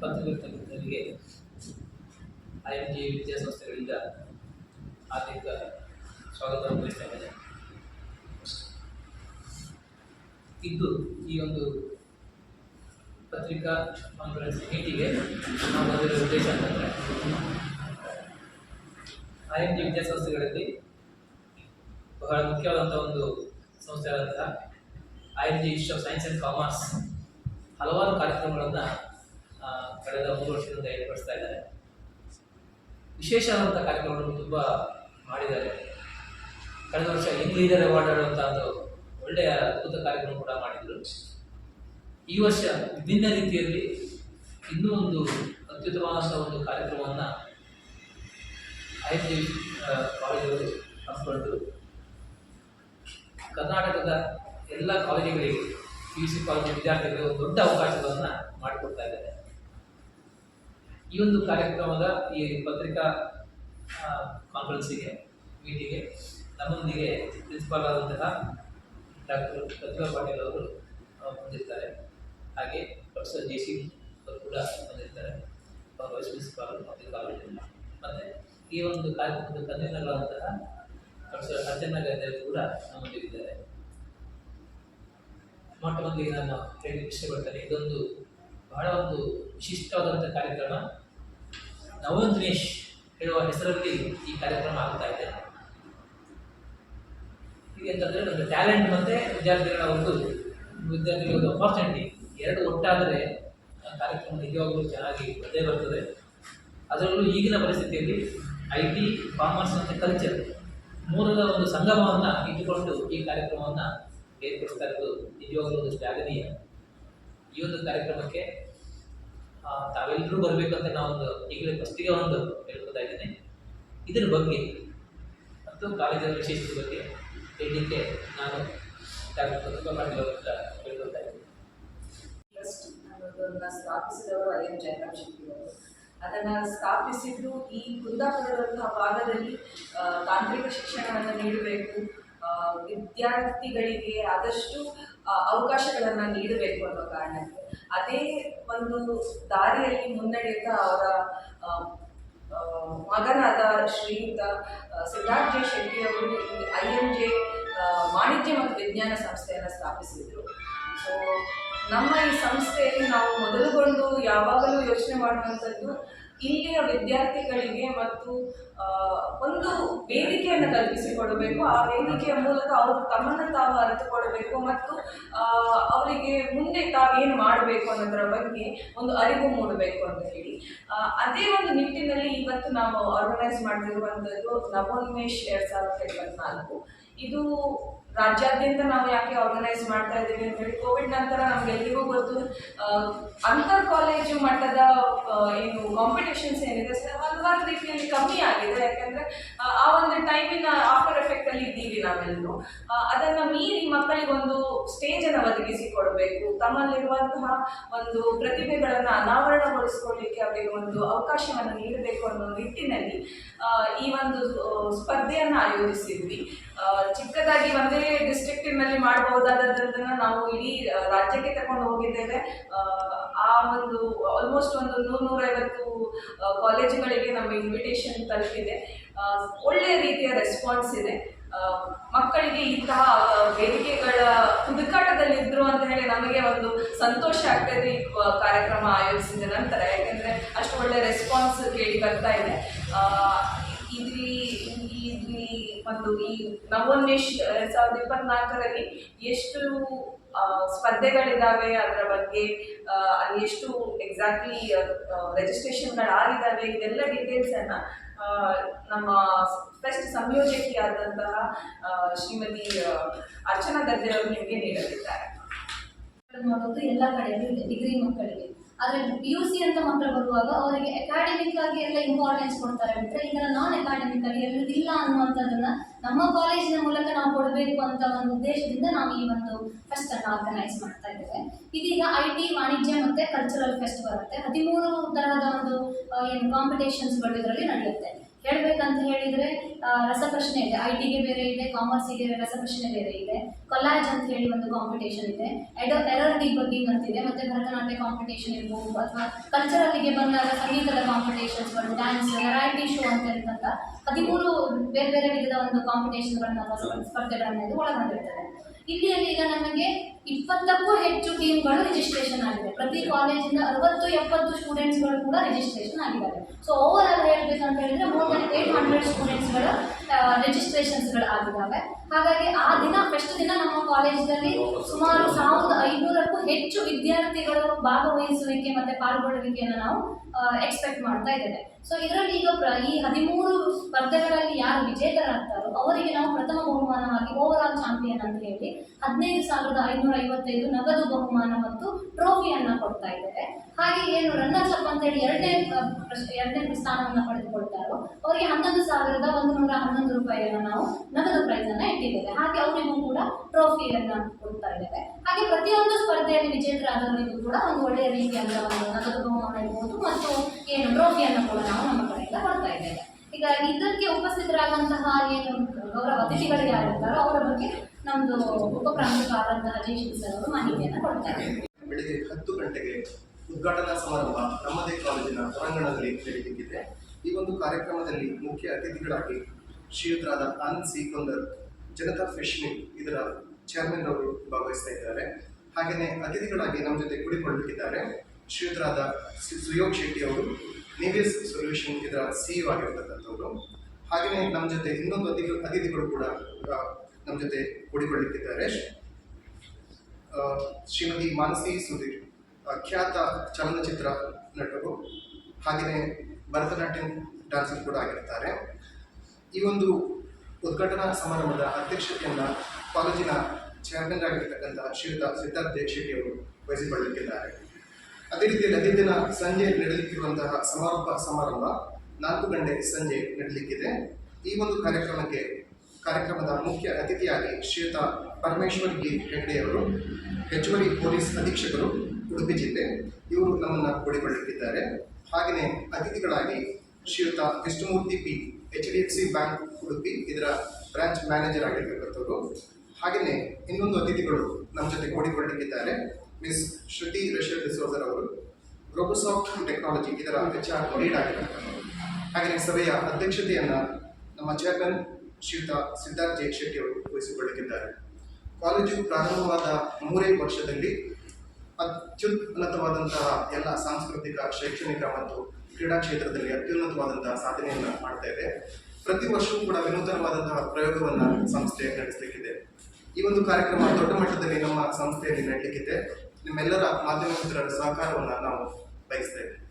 ಪತ್ರಕರ್ತರಿಗೆ I M G ವಿದ್ಯಾಸಂಸ್ಥೆಗಳಿಂದ ಹಾರ್ದಿಕ ಸ್ವಾಗತವನ್ನು ಬಯಸ್ತಾ ಇದ್ದು ಈ ಒಂದು ಪತ್ರಿಕಾ ಕಾನ್ಫರೆನ್ಸ್ ಮೀಟಿಗೆ ನಾವು ಬಂದಿರೋ ಉದ್ದೇಶ ಅಂತಂದರೆ ಐ ಎಂ ಜಿ ವಿದ್ಯಾಸಂಸ್ಥೆಗಳಲ್ಲಿ ಬಹಳ ಮುಖ್ಯವಾದಂಥ ಒಂದು ಸಂಸ್ಥೆ ಆದಂತಹ I N G of science and commerce ಹಲವಾರು ಕಾರ್ಯಕ್ರಮಗಳನ್ನು ಕಳೆದ ಮೂರು ವರ್ಷದಿಂದ ಏರ್ಪಡಿಸ್ತಾ ಇದ್ದಾರೆ. ವಿಶೇಷವಾದಂಥ ಕಾರ್ಯಕ್ರಮಗಳನ್ನು ತುಂಬ ಮಾಡಿದ್ದಾರೆ. ಕಳೆದ ವರ್ಷ ಯಂಗ್ ಲೀಡರ್ ಅವಾರ್ಡ್ ಆಡುವಂಥ ಒಂದು ಒಳ್ಳೆಯ ಅದ್ಭುತ ಕಾರ್ಯಕ್ರಮ ಕೂಡ ಮಾಡಿದರು. ಈ ವರ್ಷ ವಿಭಿನ್ನ ರೀತಿಯಲ್ಲಿ ಇನ್ನೂ ಒಂದು ಅತ್ಯುತ್ತಮವಾದ ಒಂದು ಕಾರ್ಯಕ್ರಮವನ್ನು ಐ ಟಿ ಕಾಲೇಜುಗಳು ಹಮ್ಮಿಕೊಂಡು ಕರ್ನಾಟಕದ ಎಲ್ಲ ಕಾಲೇಜುಗಳಿಗೆ ಪಿ ಯು ಸಿ ಕಾಲೇಜು ವಿದ್ಯಾರ್ಥಿಗಳಿಗೆ ಒಂದು ದೊಡ್ಡ ಅವಕಾಶಗಳನ್ನು ಮಾಡಿಕೊಡ್ತಾ ಇದ್ದಾರೆ. ಈ ಒಂದು ಕಾರ್ಯಕ್ರಮದ ಈ ಪತ್ರಿಕಾ ಕಾನ್ಫರೆನ್ಸಿಗೆ ಮೀಟಿಗೆ ನಮ್ಮೊಂದಿಗೆ ಪ್ರಿನ್ಸಿಪಾಲ್ ಆದಂತಹ ಡಾಕ್ಟರ್ ಪ್ರತಿಭಾ ಪಾಟೀಲ್ ಅವರು ಬಂದಿರ್ತಾರೆ. ಹಾಗೆ ಪ್ರೊಫೆಸರ್ ಜೆ ಸಿ ಅವರು ಕೂಡ ಬಂದಿರ್ತಾರೆ. ಅವರು ವೈಸ್ ಪ್ರಿನ್ಸಿಪಾಲ್ ಮತ್ತು ಕಾಲೇಜಿನ ಮತ್ತೆ ಈ ಒಂದು ಕಾರ್ಯಕ್ರಮದ ಕನ್ವೀನರ್ಗಳಾದಂತಹ ಪ್ರೊಫೆಸರ್ ಅರ್ಜನ ಗದ್ದೆ ಕೂಡ ನಮ್ಮೊಂದಿಗಿದ್ದಾರೆ ಮೊಟ್ಟ ಮೊದಲಿಗೆ ನಾನು ಹೇಳಿ ಇಷ್ಟಪಡ್ತೇನೆ, ಇದೊಂದು ಬಹಳ ಒಂದು ವಿಶಿಷ್ಟವಾದಂಥ ಕಾರ್ಯಕ್ರಮ. ನವೋನ್ಮೇಷ್ ಹೇಳುವ ಹೆಸರಲ್ಲಿ ಈ ಕಾರ್ಯಕ್ರಮ ಆಗ್ತಾ ಇದೆ. ಹೀಗೆ ಅಂತಂದರೆ ಒಂದು ಟ್ಯಾಲೆಂಟ್ ಮತ್ತು ವಿದ್ಯಾರ್ಥಿಗಳ ಒಂದು ವಿದ್ಯಾರ್ಥಿಗಳ ಒಂದು ಅಪಾರ್ಚುನಿಟಿ ಎರಡು ಒಟ್ಟಾದರೆ ಆ ಕಾರ್ಯಕ್ರಮ ನಿಜವಾಗಲೂ ಚೆನ್ನಾಗಿ ಬಂದೇ ಬರ್ತದೆ. ಅದರಲ್ಲೂ ಈಗಿನ ಪರಿಸ್ಥಿತಿಯಲ್ಲಿ ಐ ಟಿ ಕಾಮರ್ಸ್ ಮತ್ತು ಕಲ್ಚರ್ ಮೂರರ ಒಂದು ಸಂಗಮವನ್ನು ಇಟ್ಟುಕೊಂಡು ಈ ಕಾರ್ಯಕ್ರಮವನ್ನು ಏರ್ಪಡಿಸ್ತಾ ಇರೋದು ನಿಜವಾಗಲೂ ಒಂದು ಶ್ಲಾಘನೀಯ. ಈ ಒಂದು ಕಾರ್ಯಕ್ರಮಕ್ಕೆ ಆ, ಬರಬೇಕಂತ ಒಂದು ಈಗಲೇ ಫಸ್ಟಿಗೆ ಒಂದು ಹೇಳ್ಕೊತಾ ಇದ್ದೀನಿ. ಇದರ ಬಗ್ಗೆ ಮತ್ತು ಕಾಲೇಜಿನ ವಿಶೇಷದ ಬಗ್ಗೆ ಹೇಳಲಿಕ್ಕೆ ನಾನು ಡಾಕ್ಟರ್ ಪ್ರತಿಭಾ ಪಾಟೀಲ್ ಹೇಳ್ಕೊತಾ ಇದ್ದೀನಿ. ಸ್ಥಾಪಿಸಿದವರು ಐ ಅದನ್ನು ಈ ಕುಂದಾಪುರದಂತಹ ಭಾಗದಲ್ಲಿ ತಾಂತ್ರಿಕ ಶಿಕ್ಷಣವನ್ನು ನೀಡಬೇಕು. ವಿದ್ಯಾರ್ಥಿಗಳಿಗೆ ಆದಷ್ಟು ಅವಕಾಶಗಳನ್ನು ನೀಡಬೇಕು ಅನ್ನೋ ಕಾರಣಕ್ಕೆ. ಅದೇ ಒಂದು ದಾರಿಯಲ್ಲಿ ಮುನ್ನಡೆಯುತ್ತಾ ಅವರ ಮಗನಾದ ಶ್ರೀಯುತ ಸಿದ್ಧಾರ್ಥ ಜೆ ಶೆಟ್ಟಿ ಅವರು ಐ ಎಂ ಜೆ ವಾಣಿಜ್ಯ ಮತ್ತು ವಿಜ್ಞಾನ ಸಂಸ್ಥೆಯನ್ನು ಸ್ಥಾಪಿಸಿದರು. ಸೊ ನಮ್ಮ ಈ ಸಂಸ್ಥೆಯಲ್ಲಿ ನಾವು ಮೊದಲುಗೊಂಡು ಯಾವಾಗಲೂ ಯೋಚನೆ ಮಾಡುವಂಥದ್ದು ಇಲ್ಲಿಯ ವಿದ್ಯಾರ್ಥಿಗಳಿಗೆ ಮತ್ತು ಒಂದು ವೇದಿಕೆಯನ್ನು ಕಲ್ಪಿಸಿಕೊಡಬೇಕು. ಆ ವೇದಿಕೆಯ ಮೂಲಕ ಅವರು ತಮ್ಮನ್ನು ತಾವು ಅರಿತುಕೊಳ್ಳಬೇಕು ಮತ್ತು ಅವರಿಗೆ ಮುಂದೆ ತಾವೇನು ಮಾಡಬೇಕು ಅನ್ನೋದರ ಬಗ್ಗೆ ಒಂದು ಅರಿವು ಮೂಡಬೇಕು ಅಂತ ಹೇಳಿ. ಅದೇ ಒಂದು ನಿಟ್ಟಿನಲ್ಲಿ ಇವತ್ತು ನಾವು ಆರ್ಗನೈಸ್ ಮಾಡ್ತಿರುವಂಥದ್ದು ನವೋನ್ಮೇಶ್ ಎರಡು ಸಾವಿರದ ಇಪ್ಪತ್ನಾಲ್ಕು. ಇದು ರಾಜ್ಯಾದ್ಯಂತ ನಾವು ಯಾಕೆ ಆರ್ಗನೈಸ್ ಮಾಡ್ತಾ ಇದ್ದೀವಿ ಅಂತ ಹೇಳಿ ಕೋವಿಡ್ ನಂತರ ನಮ್ಗೆಲ್ರಿಗೂ ಗೊತ್ತು ಅಂತರ್ ಕಾಲೇಜು ಮಟ್ಟದ ಏನು ಕಾಂಪಿಟೇಷನ್ಸ್ ಏನಿದೆ ಸರ್ ಹಲವಾರು ರೀತಿಯಲ್ಲಿ ಕಮ್ಮಿ ಆಗಿದೆ. ಯಾಕಂದ್ರೆ ಆ, ಒಂದು ಟೈಮಿನ ಆಫರ್ ಎಫೆಕ್ಟ್ ಅಲ್ಲಿ ಇದ್ದೀವಿ ನಾವೆಲ್ಲರೂ. ಅದನ್ನ ಮೀರಿ ಮಕ್ಕಳಿಗೆ ಒಂದು ಸ್ಟೇಜ್ ಅನ್ನು ಒದಗಿಸಿ ಕೊಡಬೇಕು ತಮ್ಮಲ್ಲಿರುವಂತಹ ಒಂದು ಪ್ರತಿಭೆಗಳನ್ನು ಅನಾವರಣಗೊಳಿಸ್ಕೊಳ್ಳಿಕ್ಕೆ ಅವರಿಗೆ ಒಂದು ಅವಕಾಶವನ್ನು ನೀಡಬೇಕು ಅನ್ನೋ ನಿಟ್ಟಿನಲ್ಲಿ ಈ ಒಂದು ಸ್ಪರ್ಧೆಯನ್ನು ಆಯೋಜಿಸಿದ್ವಿ. ಚಿಕ್ಕದಾಗಿ ಒಂದೇ ಡಿಸ್ಟ್ರಿಕ್ಟಿನಲ್ಲಿ ಮಾಡಬಹುದಾದದನ್ನ ನಾವು ಇಡೀ ರಾಜ್ಯಕ್ಕೆ ತಗೊಂಡು ಹೋಗಿದ್ದೇವೆ. ಆ, ಒಂದು ಆಲ್ಮೋಸ್ಟ್ ಒಂದು ನೂರ ನೂರೈವತ್ತು ಕಾಲೇಜುಗಳಿಗೆ ನಮ್ಮ ಇನ್ವಿಟೇಷನ್ ತಲುಪಿದೆ. ಒಳ್ಳೆಯ ರೀತಿಯ ರೆಸ್ಪಾನ್ಸ್ ಇದೆ. ಮಕ್ಕಳಿಗೆ ಇಂತಹ ವೇದಿಕೆಗಳ ಹುಡುಕಾಟದಲ್ಲಿದ್ದರು ಅಂತ ಹೇಳಿ ನಮಗೆ ಒಂದು ಸಂತೋಷ ಆಗ್ತದೆ ಕಾರ್ಯಕ್ರಮ ಆಯೋಜಿಸಿದ ನಂತರ. ಒಳ್ಳೆ ರೆಸ್ಪಾನ್ಸ್ ಕೇಳಿ ಬರ್ತಾ ಇದೆ. ಇದ್ರಿ ಇಲ್ಲಿ ಒಂದು ಈ ನವೋನ್ಮೇಶ್ ಎರಡ್ ಸಾವಿರದ ಇಪ್ಪತ್ನಾಲ್ಕರಲ್ಲಿ ಎಷ್ಟು ಸ್ಪರ್ಧೆಗಳಿದ್ದಾವೆ ಅದರ ಬಗ್ಗೆ ಅಲ್ಲಿ ಎಷ್ಟು ಎಕ್ಸಾಕ್ಟ್ಲಿ ರಿಜಿಸ್ಟ್ರೇಷನ್ಗಳಾಗಿದ್ದಾವೆ ಇದೆಲ್ಲ ಡೀಟೇಲ್ಸನ್ನು ನಮ್ಮ ಫೆಸ್ಟ್ ಸಂಯೋಜಕಿಯಾದಂತಹ ಶ್ರೀಮತಿ ಅರ್ಚನಾ ದರ್ಜೆ ಅವರು ನಿಮಗೆ ನೀಡಲಿದ್ದಾರೆ. ಎಲ್ಲ ಇದೆ ಡಿಗ್ರಿ ಮಕ್ಕಳಿಗೆ. ಆದರೆ ಪಿ ಯು ಸಿ ಅಂತ ಮಕ್ಕಳು ಬರುವಾಗ ಅವರಿಗೆ ಅಕಾಡೆಮಿಕ್ ಆಗಿ ಎಲ್ಲ ಇಂಪಾರ್ಟೆನ್ಸ್ ಕೊಡ್ತಾರೆ. ಬಿಟ್ಟರೆ ಈಗ ನಾನ್ ಅಕಾಡೆಮಿಕ್ ಆಗಿ ಎಲ್ಲದಿಲ್ಲ ಅನ್ನುವಂಥದ್ದನ್ನ ನಮ್ಮ ಕಾಲೇಜಿನ ಮೂಲಕ ನಾವು ಕೊಡಬೇಕು ಅಂತ ಒಂದು ಉದ್ದೇಶದಿಂದ ನಾವು ಈ ಒಂದು ಫೆಸ್ಟ್ ಅನ್ನು ಆರ್ಗನೈಸ್ ಮಾಡ್ತಾ ಇದ್ದೇವೆ. ಇದೀಗ ಐ ಟಿ ವಾಣಿಜ್ಯ ಮತ್ತೆ ಕಲ್ಚರಲ್ ಫೆಸ್ಟ್ ಬರುತ್ತೆ. ಹದಿಮೂರು ತರಹದ ಒಂದು ಏನು ಕಾಂಪಿಟೇಷನ್ಸ್ಗಳು ಇದರಲ್ಲಿ ನಡೆಯುತ್ತೆ. ಹೇಳ್ಬೇಕಂತ ಹೇಳಿದ್ರೆ ರಸಪ್ರಶ್ನೆ ಇದೆ. ಐ ಟಿಗೆ ಬೇರೆ ಇದೆ ಕಾಮರ್ಸಿಗೆ ರಸಪ್ರಶ್ನೆ ಬೇರೆ ಇದೆ. ಕೊಲಾಜ್ ಅಂತ ಹೇಳಿ ಒಂದು ಕಾಂಪಿಟೇಷನ್ ಇದೆ. ಎಡೋ ಎರರ್ ಡಿಬಗ್ಗಿಂಗ್ ಅಂತಿದೆ ಮತ್ತೆ ಭರತನಾಟ್ಯ ಕಾಂಪಿಟೇಷನ್ ಇರ್ಬೋದು, ಅಥವಾ ಕಲ್ಚರಲ್ಲಿಗೆ ಬಂದಾಗ ಸಂಗೀತದ ಕಾಂಪಿಟೇಷನ್ಸ್ಗಳು ಡ್ಯಾನ್ಸ್ ವೆರೈಟಿ ಶೋ ಅಂತ ಹೇಳ್ತಂತ ಹದಿಮೂರು ಬೇರೆ ಬೇರೆ ವಿಧದ ಒಂದು ಕಾಂಪಿಟೇಷನ್ಗಳನ್ನ ಸ್ಪರ್ಧೆಗಳನ್ನ ಒಳಗೊಂಡಿರ್ತಾರೆ ಇಲ್ಲಿಯಲ್ಲಿ ಈಗ ನಮಗೆ ಇಪ್ಪತ್ತಕ್ಕೂ ಹೆಚ್ಚು ಟೀಮ್ಗಳು ರಿಜಿಸ್ಟ್ರೇಷನ್ ಆಗಿದೆ ಪ್ರತಿ ಕಾಲೇಜಿಂದ ಅರವತ್ತು, ಎಪ್ಪತ್ತು ಸ್ಟೂಡೆಂಟ್ಸ್ಗಳು ಕೂಡ ರಿಜಿಸ್ಟ್ರೇಷನ್ ಆಗಿದ್ದಾರೆ. ಸೊ ಓವರ್ ಆಲ್ ಹೇಳ್ಬೇಕಂತ ಹೇಳಿದ್ರೆ ಮೋರ್ ದನ್ ಏಟ್ ಹಂಡ್ರೆಡ್ ಸ್ಟೂಡೆಂಟ್ಸ್ಗಳು ರಿಜಿಸ್ಟ್ರೇಷನ್ಸ್ಗಳು ಆಗಿದ್ದಾವೆ. ಹಾಗಾಗಿ ಆ ದಿನ ಫಸ್ಟ್ ದಿನ ನಮ್ಮ ಕಾಲೇಜಿನಲ್ಲಿ ಸುಮಾರು ಸಾವಿರದ ಐನೂರಕ್ಕೂ ಹೆಚ್ಚು ವಿದ್ಯಾರ್ಥಿಗಳು ಭಾಗವಹಿಸುವಿಕೆ ಮತ್ತೆ ಪಾಲ್ಗೊಳ್ಳುವಿಕೆಯನ್ನು ನಾವು ಎಕ್ಸ್ಪೆಕ್ಟ್ ಮಾಡ್ತಾ ಇದ್ದೇವೆ. ಸೊ ಇದರಲ್ಲಿ ಈಗ ಈ ಹದಿಮೂರು ಸ್ಪರ್ಧೆಗಳಲ್ಲಿ ಯಾರು ವಿಜೇತರಾಗ್ತಾರೋ ಅವರಿಗೆ ನಾವು ಪ್ರಥಮ ಬಹುಮಾನವಾಗಿ ಓವರ್ ಆಲ್ ಚಾಂಪಿಯನ್ ಅಂತ ಹೇಳಿ ಹದಿನೈದು ಸಾವಿರದ ಐನೂರ ಐವತ್ತೈದು ನಗದು ಬಹುಮಾನ ಮತ್ತು ಟ್ರೋಫಿಯನ್ನ ಕೊಡ್ತಾ ಇದ್ದಾರೆ ಹಾಗೆ ಏನು ರನ್ನರ್ಸ್ ಅಪ್ ಅಂತ ಹೇಳಿ ಎರಡನೇ ಎರಡನೇ ಸ್ಥಾನವನ್ನು ಪಡೆದುಕೊಳ್ತಾರೋ ಅವರಿಗೆ ಹನ್ನೊಂದು ಸಾವಿರದ ಒಂದು ನೂರ ಹನ್ನೊಂದು ರೂಪಾಯಿಯನ್ನು ನಾವು ನಗದು ಪ್ರೈಸ್ ಅನ್ನ ಇಟ್ಟಿದ್ದೇವೆ ಹಾಗೆ ಅವರಿಗೂ ಕೂಡ ಟ್ರೋಫಿಯನ್ನ ಕೊಡ್ತಾ ಇದ್ದೇವೆ ಹಾಗೆ ಪ್ರತಿಯೊಂದು ಸ್ಪರ್ಧೆಯಲ್ಲಿ ವಿಜೇತರಾದವರಿಗೂ ಕೂಡ ಒಂದು ಒಳ್ಳೆಯ ರೀತಿಯ ನಗದು ಬಹುಮಾನ ಇರ್ಬೋದು ಮತ್ತು ಏನು ಟ್ರೋಫಿಯನ್ನು ಕೂಡ ನಾವು ನಮ್ಮ ಕಡೆಯಿಂದ ಕೊಡ್ತಾ ಇದ್ದೇವೆ. ಈಗ ಇದಕ್ಕೆ ಉಪಸ್ಥಿತರಾದಂತಹ ಏನು ಗೌರವ ಅತಿಥಿಗಳು ಯಾರಿರ್ತಾರೋ ಅವರ ಬಗ್ಗೆ ನಮ್ಮದು ಉಪಪ್ರಾಂಶುಪಾಲರಂತಹ ಜಯಶ್ರೀ ಸರ್ ಅವರು ಮಾಹಿತಿಯನ್ನು ಕೊಡ್ತಾರೆ ಬೆಳಿಗ್ಗೆ ಹತ್ತು ಗಂಟೆಗೆ ಉದ್ಘಾಟನಾ ಸಮಾರಂಭ ನಮ್ಮದೇ ಕಾಲೇಜಿನ ಹೊರಾಂಗಣದಲ್ಲಿ ನಡೆಯುತ್ತಿದೆ ಈ ಒಂದು ಕಾರ್ಯಕ್ರಮದಲ್ಲಿ ಮುಖ್ಯ ಅತಿಥಿಗಳಾಗಿ ಶ್ರೀಯುತರಾದ ಅನ್ ಸಿ ಜನತಾ ಫಿಶ್ಮಿಲ್ ಇದರ ಚೇರ್ಮನ್ ಅವರು ಭಾಗವಹಿಸ್ತಾ ಇದ್ದಾರೆ. ಹಾಗೆಯೇ ಅತಿಥಿಗಳಾಗಿ ನಮ್ಮ ಜೊತೆ ಕೂಡಿಕೊಳ್ಳಲಿಕ್ಕಿದ್ದಾರೆ ಶ್ರೀಯುತರಾದ ಸುಯೋಗ್ ಶೆಟ್ಟಿ ಅವರು, ನಿವೇಸ್ ಸೊಲ್ಯೂಷನ್ ಇದರ ಸಿಇಒ ಆಗಿರ್ತಕ್ಕಂಥವ್ರು. ಹಾಗೆಯೇ ನಮ್ಮ ಜೊತೆ ಇನ್ನೊಂದು ಅತಿಥಿ ಅತಿಥಿಗಳು ಕೂಡ ನಮ್ಮ ಜೊತೆ ಕೂಡಿಕೊಳ್ಳುತ್ತಿದ್ದಾರೆ ಶ್ರೀಮತಿ ಮಾನಸಿ ಸುಧೀರ್ ಖ್ಯಾತ ಚಲನಚಿತ್ರ ನಟರು. ಹಾಗೆಯೇ ಭರತನಾಟ್ಯಂ ಡಾನ್ಸರ್ ಕೂಡ ಆಗಿರ್ತಾರೆ. ಈ ಒಂದು ಉದ್ಘಾಟನಾ ಸಮಾರಂಭದ ಅಧ್ಯಕ್ಷತೆಯನ್ನು ಕಾಲೇಜಿನ ಚೇರ್ಮನ್ ಆಗಿರ್ತಕ್ಕಂತಹ ಶ್ರೀಯುತ ಸಿದ್ಧಾರ್ಥ ಶೆಟ್ಟಿ ಅವರು ವಹಿಸಿಕೊಳ್ಳಲಿಕ್ಕಿದ್ದಾರೆ ಅದೇ ರೀತಿ ಅದೇ ದಿನ ಸಂಜೆ ನಡೆಯಲಿಕ್ಕಿರುವಂತಹ ಸಮಾರೋಪ ಸಮಾರಂಭ ನಾಲ್ಕು ಗಂಟೆ ಸಂಜೆ ನಡೆಯಲಿಕ್ಕಿದೆ. ಈ ಒಂದು ಕಾರ್ಯಕ್ರಮಕ್ಕೆ ಕಾರ್ಯಕ್ರಮದ ಮುಖ್ಯ ಅತಿಥಿಯಾಗಿ ಶ್ರೀಯುತ ಪರಮೇಶ್ವರ್ ಗಿ ಹೆಗ್ಡೆಯವರು ಹೆಚ್ಚುವರಿ ಪೊಲೀಸ್ ಅಧೀಕ್ಷಕರು, ಉಡುಪಿ ಜಿಲ್ಲೆ, ಇವರು ನಮ್ಮನ್ನು ಕೂಡಿಕೊಳ್ಳುತ್ತಿದ್ದಾರೆ ಹಾಗೆಯೇ ಅತಿಥಿಗಳಾಗಿ Shriyuta Vishnumurthy P H D F C bank Udupi ಇದರ ಬ್ರಾಂಚ್ ಮ್ಯಾನೇಜರ್ ಆಗಿರ್ತಕ್ಕಂಥವ್ರು. ಹಾಗೆಯೇ ಇನ್ನೊಂದು ಅತಿಥಿಗಳು ನಮ್ಮ ಜೊತೆ ಕೂಡಿಕೊಳ್ಳಲಿಕ್ಕಿದ್ದಾರೆ ಮಿಸ್ ಶ್ರುತಿ ರಶಲ್ ಡಿಸೋಜರ್ ಅವರು ರೋಬೋಸಾಫ್ಟ್ ಟೆಕ್ನಾಲಜಿ ಇದರ ಎಚ್ ಲೀಡ್ ಆಗಿರ್ತಕ್ಕಂಥವ್ರು. ಹಾಗೆಯೇ ಸಭೆಯ ಅಧ್ಯಕ್ಷತೆಯನ್ನು ನಮ್ಮ ಚೇರ್ಮನ್ ಶ್ರೀಯುತ ಸಿದ್ಧಾರ್ಥ ಜೈ ಶೆಟ್ಟಿ ಅವರು ವಹಿಸಿಕೊಳ್ಳುತ್ತಿದ್ದಾರೆ ಕಾಲೇಜು ಪ್ರಾರಂಭವಾದ ಮೂರೇ ವರ್ಷದಲ್ಲಿ ಅತ್ಯುನ್ನತವಾದಂತಹ ಎಲ್ಲ ಸಾಂಸ್ಕೃತಿಕ, ಶೈಕ್ಷಣಿಕ ಮತ್ತು ಕ್ರೀಡಾ ಕ್ಷೇತ್ರದಲ್ಲಿ ಅತ್ಯುನ್ನತವಾದಂತಹ ಸಾಧನೆಯನ್ನು ಮಾಡ್ತಾ ಇದೆ. ಪ್ರತಿ ವರ್ಷವೂ ಕೂಡ ವಿನೂತನವಾದಂತಹ ಪ್ರಯೋಗವನ್ನು ಸಂಸ್ಥೆ ನಡೆಸಲಿಕ್ಕಿದೆ. ಈ ಒಂದು ಕಾರ್ಯಕ್ರಮ ದೊಡ್ಡ ಮಟ್ಟದಲ್ಲಿ ನಮ್ಮ ಸಂಸ್ಥೆಯಲ್ಲಿ ನಡೆಯಲಿಕ್ಕಿದೆ ನಿಮ್ಮೆಲ್ಲರ ಮಾಧ್ಯಮ ಮಿತ್ರರ ಸಹಕಾರವನ್ನು ನಾವು ಬಯಸ್ತಾ ಇದ್ದೇವೆ.